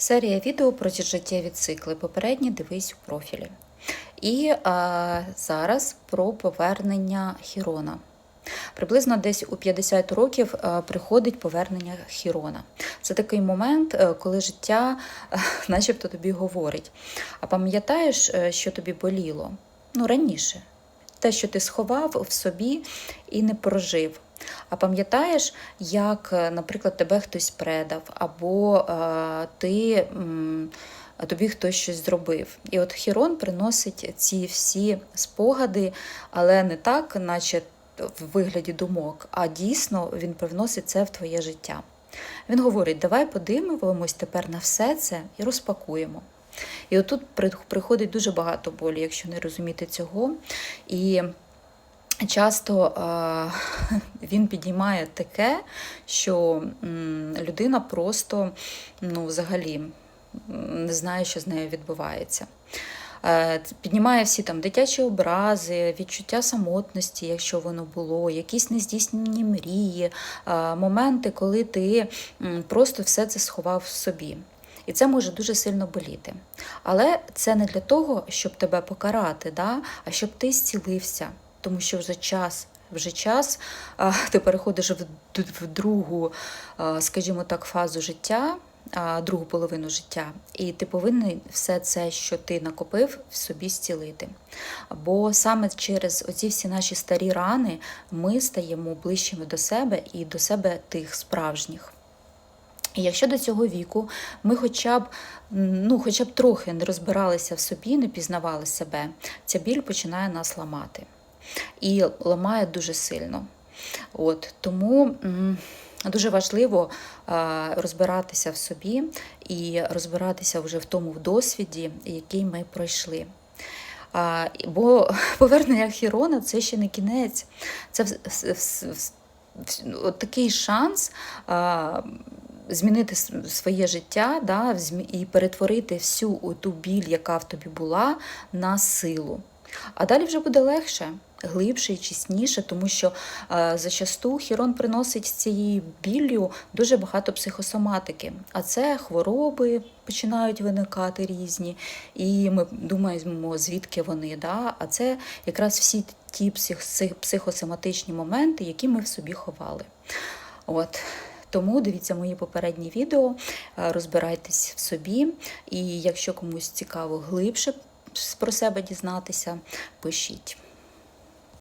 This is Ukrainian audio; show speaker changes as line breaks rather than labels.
Серія відео про ці життєві цикли. Попередні дивись у профілі. І а, зараз про повернення Хірона. Приблизно десь у 50 років приходить повернення Хірона. Це такий момент, е, коли життя е, начебто тобі говорить. А пам'ятаєш, е, що тобі боліло? Ну, раніше. Те, що ти сховав в собі і не прожив. А пам'ятаєш, як, е, наприклад, тебе хтось предав, або е, ти, м, тобі хтось щось зробив. І от Хірон приносить ці всі спогади, але не так, наче в вигляді думок, а дійсно він привносить це в твоє життя. Він говорить: давай подивимось тепер на все це і розпакуємо. І отут приходить дуже багато болі, якщо не розуміти цього. І часто е, він підіймає таке, що людина просто ну, взагалі не знає, що з нею відбувається. Е, Піднімає всі там дитячі образи, відчуття самотності, якщо воно було, якісь нездійснені мрії, е, моменти, коли ти просто все це сховав в собі. І це може дуже сильно боліти. Але це не для того, щоб тебе покарати, да? а щоб ти зцілився, тому що вже час. Вже час ти переходиш в, другу, скажімо так, фазу життя, другу половину життя, і ти повинен все це, що ти накопив, в собі зцілити. Бо саме через оці всі наші старі рани ми стаємо ближчими до себе і до себе тих справжніх. І якщо до цього віку ми хоча б, ну, хоча б трохи не розбиралися в собі, не пізнавали себе, ця біль починає нас ламати. І ламає дуже сильно. От, тому дуже важливо розбиратися в собі і розбиратися вже в тому досвіді, який ми пройшли. Бо повернення Хірона це ще не кінець. Це такий шанс змінити своє життя да, і перетворити всю ту біль, яка в тобі була, на силу. А далі вже буде легше, глибше і чесніше, тому що е, зачасту Хірон приносить з цією біллю дуже багато психосоматики. А це хвороби починають виникати різні, і ми думаємо, звідки вони. Да? А це якраз всі ті псих- псих- психосоматичні моменти, які ми в собі ховали. От. Тому дивіться мої попередні відео, е, розбирайтесь в собі, і якщо комусь цікаво глибше про себе дізнатися, пишіть.